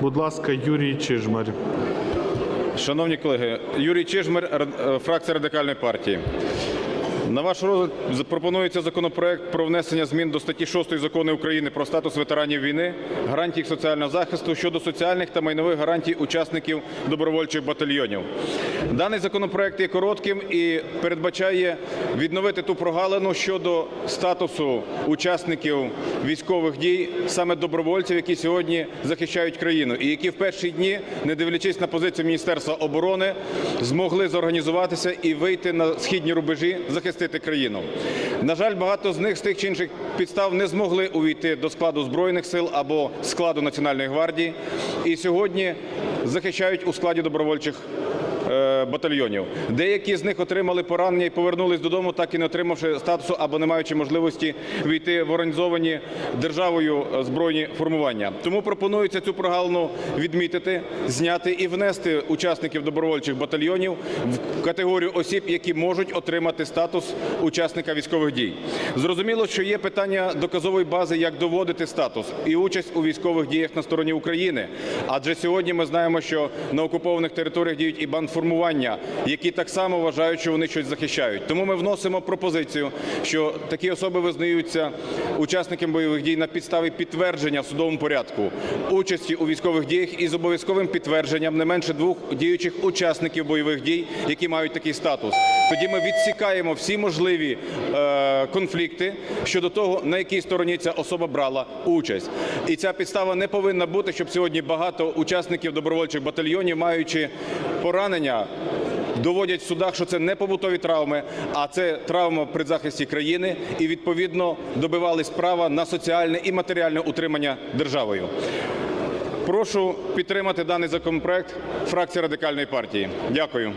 Будь ласка, Юрій Чижмарь. Шановні колеги, Юрій Чижмар, е, фракція радикальної партії. На ваш розгляд запропонується законопроект про внесення змін до статті 6 закону України про статус ветеранів війни, гарантій їх соціального захисту щодо соціальних та майнових гарантій учасників добровольчих батальйонів. Даний законопроект є коротким і передбачає відновити ту прогалину щодо статусу учасників військових дій, саме добровольців, які сьогодні захищають країну, і які в перші дні, не дивлячись на позицію Міністерства оборони, змогли зорганізуватися і вийти на східні рубежі, захистити країну. На жаль, багато з них з тих чи інших підстав не змогли увійти до складу збройних сил або складу Національної гвардії, і сьогодні захищають у складі добровольчих батальйонів. Деякі з них отримали поранення і повернулись додому, так і не отримавши статусу або не маючи можливості війти в організовані державою е, збройні формування. Тому пропонується цю прогалину відмітити, зняти і внести учасників добровольчих батальйонів в категорію осіб, які можуть отримати статус учасника військових дій. Зрозуміло, що є питання доказової бази, як доводити статус і участь у військових діях на стороні України. Адже сьогодні ми знаємо, що на окупованих територіях діють і бандформування, які так само вважають, що вони щось захищають. Тому ми вносимо пропозицію, що такі особи визнаються учасниками бойових дій на підставі підтвердження в судовому порядку участі у військових діях із обов'язковим підтвердженням не менше двох діючих учасників бойових дій, які мають такий статус. Тоді ми відсікаємо всі можливі е, конфлікти щодо того, на якій стороні ця особа брала участь. І ця підстава не повинна бути, щоб сьогодні багато учасників добровольчих батальйонів, маючи поранення, доводять в судах, що це не побутові травми, а це травма при захисті країни, і відповідно добивались права на соціальне і матеріальне утримання державою. Прошу підтримати даний законопроект фракції радикальної партії. Дякую.